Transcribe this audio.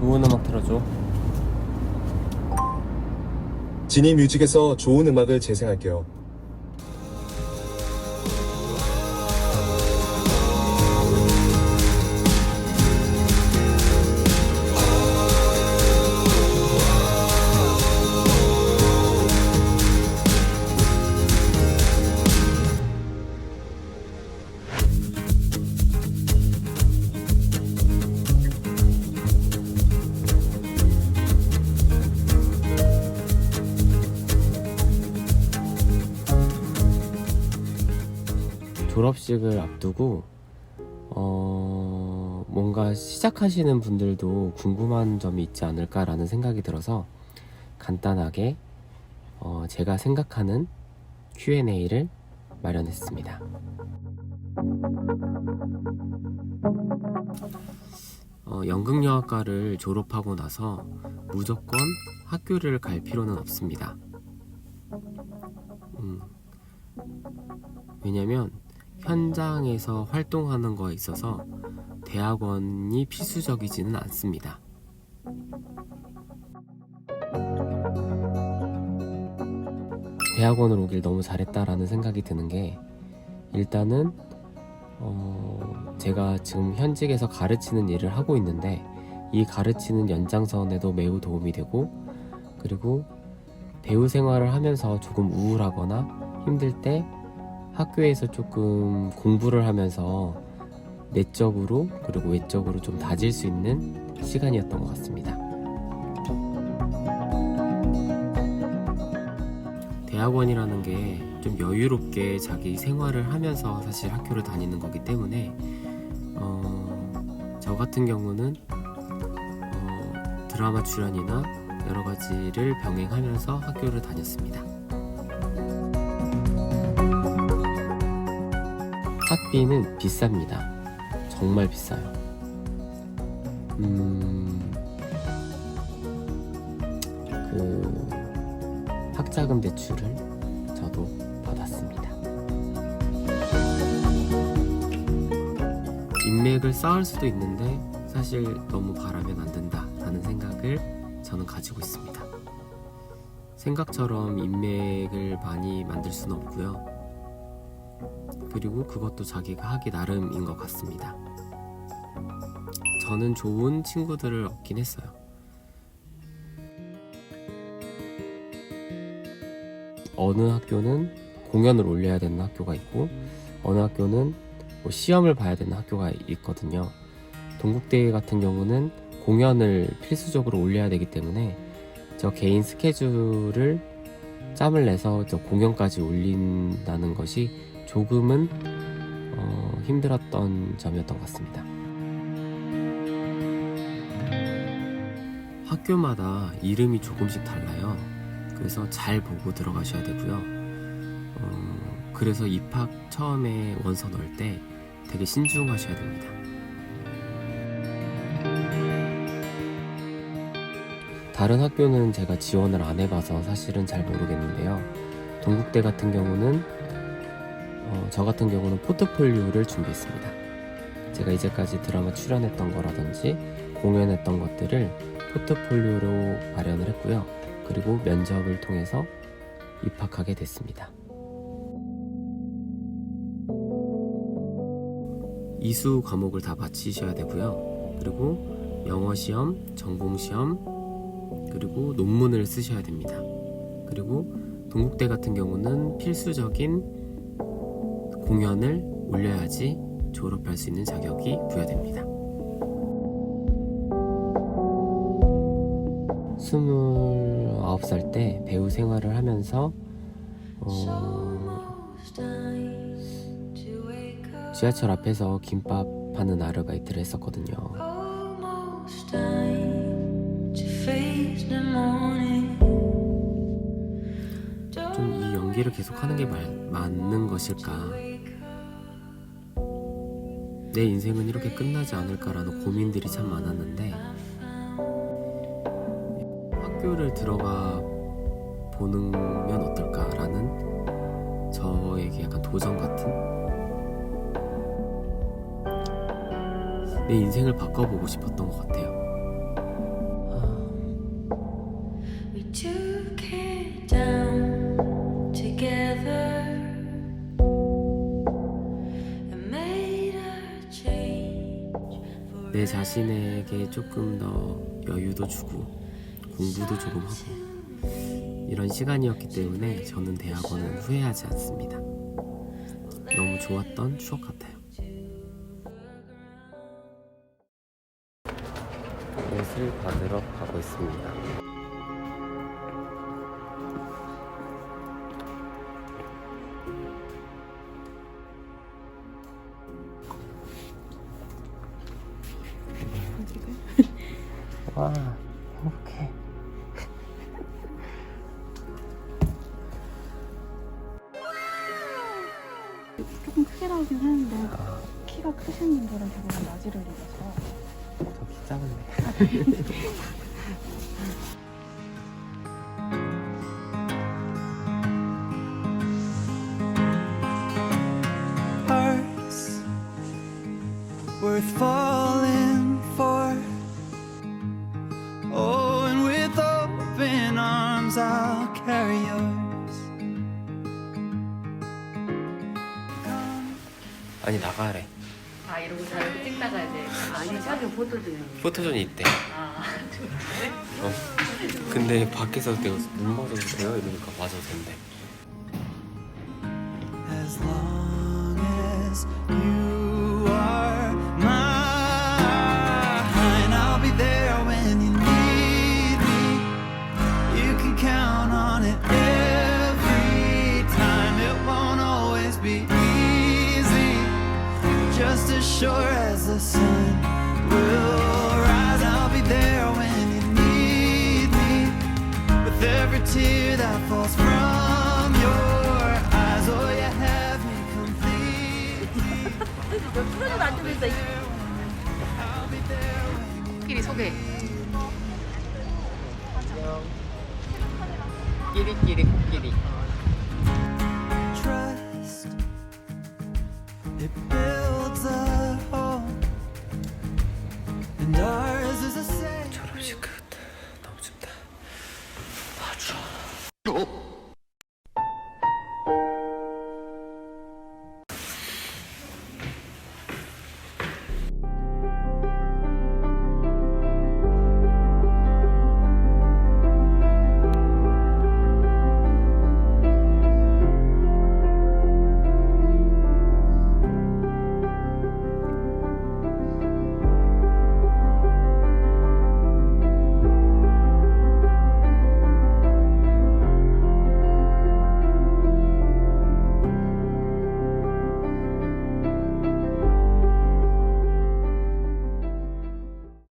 좋은 음악 틀어줘 지니 뮤직에서 좋은 음악을 재생할게요. 졸업식을 앞두고 어, 뭔가 시작하시는 분들도 궁금한 점이 있지 않을까라는 생각이 들어서 간단하게 어, 제가 생각하는 Q&A를 마련했습니다. 어, 연극영화과를 졸업하고 나서 무조건 학교를 갈 필요는 없습니다. 음, 왜냐면 현장에서 활동하는 거에 있어서 대학원이 필수적이지는 않습니다. 대학원을 오길 너무 잘했다라는 생각이 드는 게 일단은 어, 제가 지금 현직에서 가르치는 일을 하고 있는데 이 가르치는 연장선에도 매우 도움이 되고 그리고 배우 생활을 하면서 조금 우울하거나 힘들 때 학교에서 조금 공부를 하면서 내적으로 그리고 외적으로 좀 다질 수 있는 시간이었던 것 같습니다. 대학원이라는 게 좀 여유롭게 자기 생활을 하면서 사실 학교를 다니는 거기 때문에 어, 저 같은 경우는 어, 드라마 출연이나 여러 가지를 병행하면서 학교를 다녔습니다. 학비는 비쌉니다. 정말 비싸요. 음, 그 학자금 대출을 저도 받았습니다. 인맥을 쌓을 수도 있는데 사실 너무 바라면 안 된다라는 생각을 저는 가지고 있습니다. 생각처럼 인맥을 많이 만들 수는 없고요. 그리고 그것도 자기가 하기 나름인 것 같습니다. 저는 좋은 친구들을 얻긴 했어요. 어느 학교는 공연을 올려야 되는 학교가 있고 어느 학교는 뭐 시험을 봐야 되는 학교가 있거든요. 동국대 같은 경우는 공연을 필수적으로 올려야 되기 때문에 저 개인 스케줄을 짬을 내서 저 공연까지 올린다는 것이 조금은 어, 힘들었던 점이었던 것 같습니다. 학교마다 이름이 조금씩 달라요. 그래서 잘 보고 들어가셔야 되고요. 어, 그래서 입학 처음에 원서 넣을 때 되게 신중하셔야 됩니다. 다른 학교는 제가 지원을 안 해봐서 사실은 잘 모르겠는데요. 동국대 같은 경우는 어, 저 같은 경우는 포트폴리오를 준비했습니다. 제가 이제까지 드라마 출연했던 거라든지 공연했던 것들을 포트폴리오로 마련을 했고요. 그리고 면접을 통해서 입학하게 됐습니다. 이수 과목을 다 마치셔야 되고요. 그리고 영어 시험, 전공 시험, 그리고 논문을 쓰셔야 됩니다. 그리고 동국대 같은 경우는 필수적인 공연을 올려야지 졸업할 수 있는 자격이 부여됩니다. 29살 때 배우 생활을 하면서 어, 지하철 앞에서 김밥 파는 아르바이트를 했었거든요. 좀 이 연기를 계속 하는 게 말, 맞는 것일까? 내 인생은 이렇게 끝나지 않을까라는 고민들이 참 많았는데 학교를 들어가 보는 어떨까라는 저에게 약간 도전 같은 내 인생을 바꿔보고 싶었던 것 같아요. 자신에게 조금 더 여유도 주고 공부도 조금 하고 이런 시간이었기 때문에 저는 대학원은 후회하지 않습니다. 너무 좋았던 추억 같아요. 옷을 받으러 가고 있습니다. 와 행복해. 조금 크게 나오긴 하는데 키가 크신 분들은 대부분 나지를 입어서 저키 작은데. worth falling 아니 나가래. 아 이러고 다 이렇게 찍다가 이제 아니 사진 포토존 포토존이 있대. 아 어. 근데 밖에서 내가 물 마셔도 돼요? 이러니까 마셔도 된대. As long as you the sun will rise. I'll be there when you need me. With every tear that falls from your eyes, oh, you have me complete. 프로는 안 되고 있어 끼리 소개 끼리끼리 코끼리